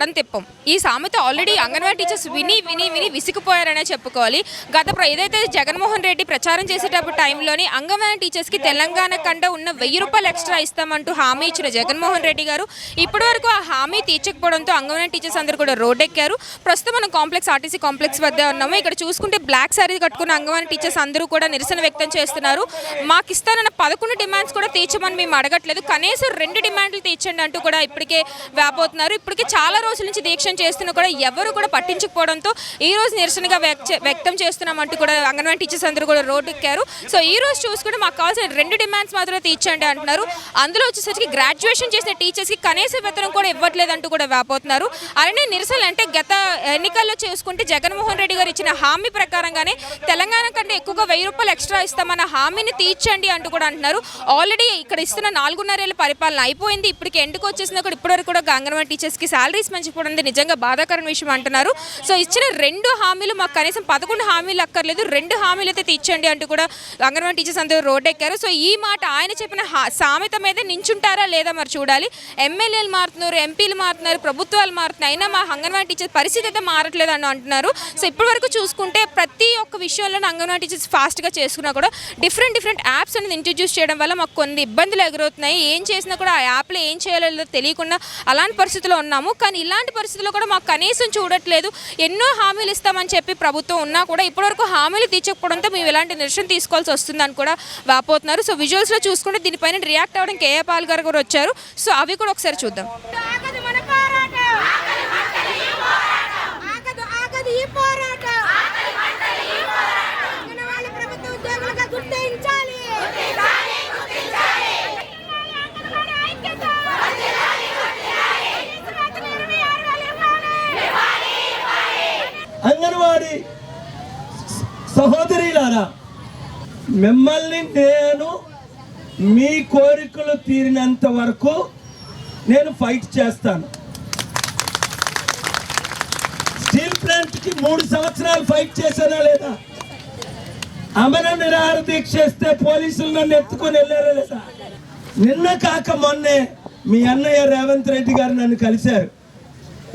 మడం తిప్పం. ఈ సామెత already anganwadi teachers విని విని విని విసిగిపోయారనే చెప్పుకోవాలి. గత ఏదైతే జగన్మోహన్ రెడ్డి ప్రచారం చేసేటప్పుడు టైంలోని అంగన్వాడీ టీచర్స్కి తెలంగాణ కంటే ఉన్న వెయ్యి రూపాయలు ఎక్స్ట్రా ఇస్తామంటూ హామీ ఇచ్చిన జగన్మోహన్ రెడ్డి గారు ఇప్పటి వరకు ఆ హామీ తీర్చకపోవడంతో అంగన్వాడీ టీచర్స్ అందరూ కూడా రోడ్డెక్కారు. ప్రస్తుతం మనం కాంప్లెక్స్ ఆర్టీసీ కాంప్లెక్స్ వద్ద ఉన్నాము. ఇక్కడ చూసుకుంటే బ్లాక్ సారీ కట్టుకున్న అంగన్వాడీ టీచర్స్ అందరూ కూడా నిరసన వ్యక్తం చేస్తున్నారు. మాకు ఇస్తానన్న పదకొండు డిమాండ్స్ కూడా తీర్చమని మేము అడగట్లేదు. కనీసం రెండు డిమాండ్లు తీర్చండి అంటూ కూడా ఇప్పటికే వ్యాపోతున్నారు ఇప్పటికే చాలా రోజుల నుంచి దీక్ష చేస్తున్నా కూడా ఎవరు కూడా పట్టించకపోవడంతో ఈ రోజు నిరసనగా వ్యక్తం చేస్తున్నామంటూ కూడా అంగన్వాడీ టీచర్స్ అందరూ కూడా రోడ్డు ఎక్కారు సో ఈ రోజు చూసుకుంటే మాకు కావాల్సిన రెండు డిమాండ్స్ మాత్రమే తీర్చండి అంటున్నారు. అందులో వచ్చేసరికి గ్రాడ్యుయేషన్ చేసిన టీచర్స్కి కనీస వేతనం కూడా ఇవ్వట్లేదు అంటూ కూడా వ్యాపోతున్నారు అలానే నిరసనలు అంటే గత ఎన్నికల్లో చూసుకుంటే జగన్మోహన్ రెడ్డి గారు ఇచ్చిన హామీ ప్రకారంగానే తెలంగాణ కంటే ఎక్కువగా వెయ్యి రూపాయలు ఎక్స్ట్రా ఇస్తామన్న హామీని తీర్చండి అంటూ కూడా అంటున్నారు. ఆల్రెడీ ఇక్కడ ఇస్తున్న నాలుగున్నరేళ్ళ పరిపాలన అయిపోయింది. ఇప్పటికి ఎండుకు వచ్చేసినా కూడా ఇప్పటివరకు కూడా అంగన్వాడీ టీచర్స్కి శాలరీస్ మంచిపోవడం నిజంగా బాధాకరమైన విషయం అంటున్నారు. సో ఇచ్చిన రెండు హామీలు మాకు కనీసం పదకొండు హామీలు అక్కర్లేదు. రెండు హామీలు అయితే తీర్చండి అంటూ కూడా అంగన్వాడీ టీచర్స్ అందరూ రోడ్డు ఎక్కారు సో ఈ మాట ఆయన చెప్పిన హా- సామెత మీద నించుంటారా లేదా మరి చూడాలి. ఎమ్మెల్యేలు మారుతున్నారు ఎంపీలు మారుతున్నారు ప్రభుత్వాలు మారుతున్నాయి. అయినా మా అంగన్వాడీ టీచర్స్ పరిస్థితి అయితే మారట్లేదు అని అంటున్నారు. సో ఇప్పటి వరకు చూసుకుంటే ప్రతి ఒక్క విషయంలో అంగన్వాడీ టీచర్స్ ఫాస్ట్గా చేసుకున్నా కూడా డిఫరెంట్ డిఫరెంట్ యాప్స్ అనేది ఇంట్రడ్యూస్ చేయడం వల్ల మాకు కొన్ని ఇబ్బందులు ఎదురవుతున్నాయి. ఏం చేసినా కూడా ఆ యాప్లో ఏం చేయాలో తెలియకుండా అలాంటి పరిస్థితిలో ఉన్నాము. కానీ ఇలాంటి పరిస్థితుల్లో కూడా మాకు కనీసం చూడట్లేదు. ఎన్నో హామీలు ఇస్తామని చెప్పి ప్రభుత్వం ఉన్నా కూడా ఇప్పటివరకు హామీలు తీర్చకపోవడంతో మేము ఇలాంటి నిరసన తీసుకోవాల్సి వస్తుందని కూడా వాపోతున్నారు. సో విజువల్స్లో చూసుకుంటే దీనిపైన రియాక్ట్ అవ్వడానికి కేఏ పాల్ గారు కూడా వచ్చారు. సో అవి కూడా ఒకసారి చూద్దాం ఆగదు మన పోరాటం ఆగదు ఆగదు ఈ పోరాటం మన వాళ్ళ ప్రభుత్వ ఉద్యోగులుగా గుర్తించాలి అంగన్వాడీ ఐక్యత. వేతనం ఇరవై ఆరు వేలు ఇవ్వాలి. సహోదరి సహోదరిలారా మిమ్మల్ని నేను మీ కోరికలు తీరినంత వరకు నేను ఫైట్ చేస్తాను. స్టీల్ ప్లాంట్కి మూడు సంవత్సరాలు ఫైట్ చేశానా లేదా? అమర నిరాహార దీక్ష చేస్తే పోలీసులు నన్ను ఎత్తుకొని వెళ్ళారా లేదా? నిన్న కాక మొన్నే మీ అన్నయ్య రేవంత్ రెడ్డి గారు నన్ను కలిశారు.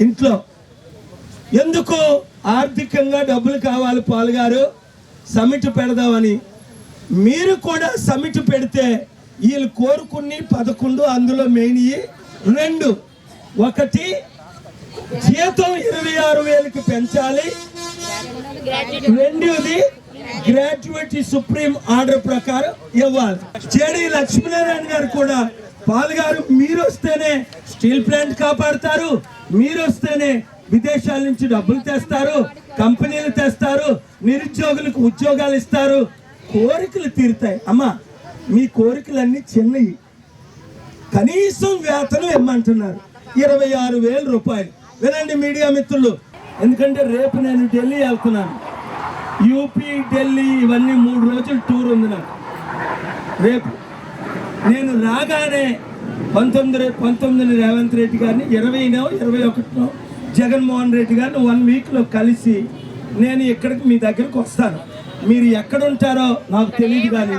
ఇంట్లో ఎందుకు ఆర్థికంగా డబ్బులు కావాలి పాలుగారు సమిట్ పెడదామని. మీరు కూడా సమిట్ పెడితే వీళ్ళు కోరుకుని పదకొండు అందులో మెయిన్ రెండు. ఒకటి జీతం ఇరవై ఆరు వేలకు పెంచాలి. రెండోది గ్రాడ్యుయేట్ సుప్రీం ఆర్డర్ ప్రకారం ఇవ్వాలి. జేడి లక్ష్మీనారాయణ గారు కూడా పాల్గారు మీరు వస్తేనే స్టీల్ ప్లాంట్ కాపాడతారు. మీరు వస్తేనే విదేశాల నుంచి డబ్బులు తెస్తారు కంపెనీలు తెస్తారు నిరుద్యోగులకు ఉద్యోగాలు ఇస్తారు. కోరికలు తీరుతాయి. అమ్మా మీ కోరికలన్నీ చిన్నవి కనీసం వేతనం ఇమ్మంటున్నారు. ఇరవై ఆరు వేల రూపాయలు. వినండి మీడియా మిత్రులు ఎందుకంటే రేపు నేను ఢిల్లీ వెళ్తున్నాను. యూపీ ఢిల్లీ ఇవన్నీ మూడు రోజులు టూర్ ఉంది నాకు. రేపు. నేను రాగానే పంతొమ్మిది పంతొమ్మిది రేవంత్ రెడ్డి గారిని ఇరవైనో ఇరవై ఒకటినో జగన్మోహన్ రెడ్డి గారిని వన్ వీక్లో కలిసి నేను ఇక్కడికి మీ దగ్గరికి వస్తాను. మీరు ఎక్కడ ఉంటారో నాకు తెలియదు కానీ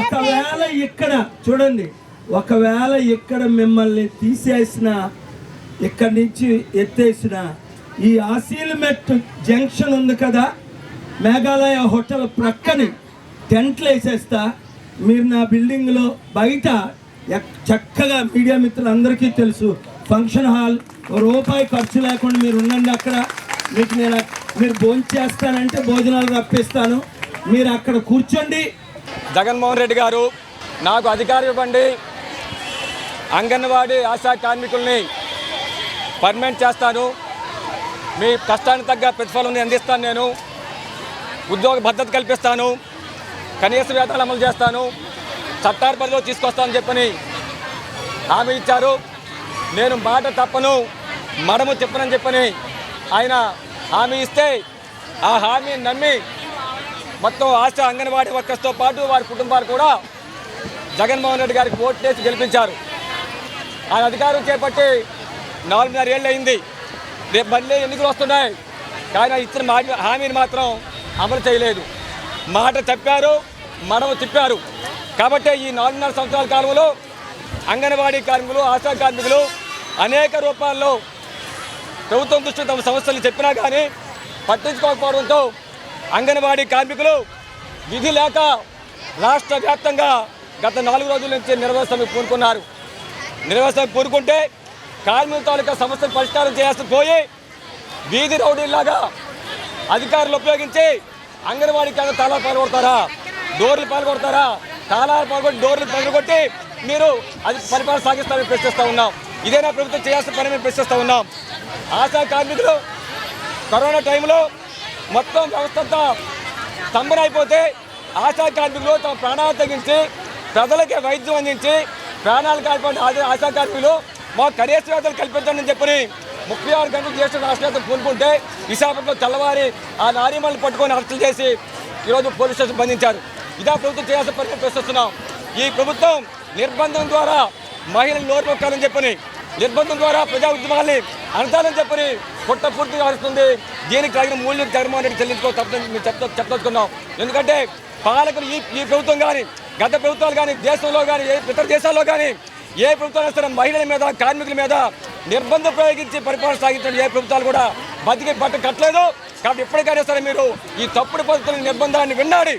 ఒకవేళ ఇక్కడ చూడండి ఒకవేళ ఇక్కడ మిమ్మల్ని తీసేసిన ఇక్కడి నుంచి ఎత్తేసిన ఈ ఆసీల్మెట్ జంక్షన్ ఉంది కదా మేఘాలయ హోటల్ ప్రక్కని టెంట్లు వేసేస్తా మీరు నా బిల్డింగ్లో బయట చక్కగా మీడియా మిత్రులందరికీ తెలుసు. ఫంక్షన్ హాల్ రూపాయి ఖర్చు లేకుండా మీరు ఉండండి అక్కడ. మీకు నేను మీరు భోజనం చేస్తానంటే భోజనాలు రప్పిస్తాను. మీరు అక్కడ కూర్చోండి. జగన్మోహన్ రెడ్డి గారు నాకు అధికారం ఇవ్వండి. అంగన్వాడీ ఆశా కార్మికుల్ని పర్మనెంట్ చేస్తాను. మీ కష్టానికి తగ్గ ప్రతిఫలం అందిస్తాను నేను. ఉద్యోగ భద్రత కల్పిస్తాను. కనీస వేతనాలు అమలు చేస్తాను. చట్టాల పరిధిలో తీసుకొస్తానని చెప్పని హామీ ఇచ్చారు. నేను మాట తప్పను మడము చెప్పనని చెప్పని ఆయన హామీ ఇస్తే ఆ హామీని నమ్మి మొత్తం ఆశ అంగన్వాడీ వర్కర్స్తో పాటు వారి కుటుంబాలు కూడా జగన్మోహన్ రెడ్డి గారికి ఓట్లేసి గెలిపించారు. ఆయన అధికారం చేపట్టి నాలుగున్నర ఏళ్ళు అయింది రేపు మళ్ళీ ఎన్నికలు వస్తున్నాయి. కానీ ఆయన ఇచ్చిన హామీని మాత్రం అమలు చేయలేదు. మాట చెప్పారు మడమ తిప్పారు. కాబట్టి ఈ నాలుగున్నర సంవత్సరాల కాలంలో అంగన్వాడీ కార్మికులు ఆశా కార్మికులు అనేక రూపాల్లో ప్రభుత్వం దృష్టి తమ సమస్యలు చెప్పినా కానీ పట్టించుకోకపోవడంతో అంగన్వాడీ కార్మికులు విధి లేక రాష్ట్ర వ్యాప్తంగా గత నాలుగు రోజుల నుంచి నిర్వహణ కోరుకున్నారు. నిర్వహణ కోరుకుంటే కార్మికుల తాలూకా సమస్యలు పరిష్కారం చేయాల్సి పోయి వీధి రౌడీలాగా అధికారులు ఉపయోగించి అంగన్వాడీ కేంద్ర తాళాలు పాల్గొడతారా? డోర్లు పాల్గొడతారా? తాళాలు పగొట్టి డోర్లు పగలగొట్టి మీరు అది పరిపాలన సాగిస్తారని ప్రశ్నిస్తూ ఉన్నాం. ఇదేనా ప్రభుత్వం చేయాల్సిన పని మేము ప్రశ్నిస్తూ ఉన్నాం. ఆశా కార్మికులు కరోనా టైంలో మొత్తం వ్యవస్థ అంతా స్తంభనైపోతే ఆశా కార్మికులు తమ ప్రాణాలు తగ్గించి ప్రజలకి వైద్యం అందించి ప్రాణాలు కాల్పడిన ఆశా ఆశా కార్మికులు మా కనీస వేతలు కల్పించండి అని చెప్పని ముప్పై ఆరు గంటలు చేసిన రాష్ట్రవేత్తలు పూనుకుంటే విశాఖపట్నం తెల్లవారి ఆ నారీమల్ని పట్టుకొని అరెస్టులు చేసి ఈరోజు పోలీస్ స్టేషన్ బంధించారు. ఇదా ప్రభుత్వం చేయాల్సిన పరిస్థితి ప్రశ్నిస్తున్నాం. ఈ ప్రభుత్వం నిర్బంధం ద్వారా మహిళలు నోరు చెప్పని నిర్బంధం ద్వారా ప్రజా ఉద్యమాల్ని అణచాలని చెప్పని పుట్టపూర్తిగా అరుస్తుంది దీనికి తగిన మూల్యం జగన్మోహన్ రెడ్డి చెల్లించుకో తప్పదని చెప్తా చెప్పదలుచుకున్నాం. ఎందుకంటే పాలకులు ఈ ఈ ప్రభుత్వం కానీ గత ప్రభుత్వాలు కానీ దేశంలో కానీ ఏ ఇతర దేశాల్లో కానీ ఏ ప్రభుత్వాలు సరే మహిళల మీద కార్మికుల మీద నిర్బంధం ప్రయోగించి పరిపాలన సాగించిన ఏ ప్రభుత్వాలు కూడా బతికి బట్ట కట్టలేదు. కాబట్టి ఎప్పటికైనా సరే మీరు ఈ తప్పుడు పద్ధతుల నిర్బంధాన్ని విన్నాడి.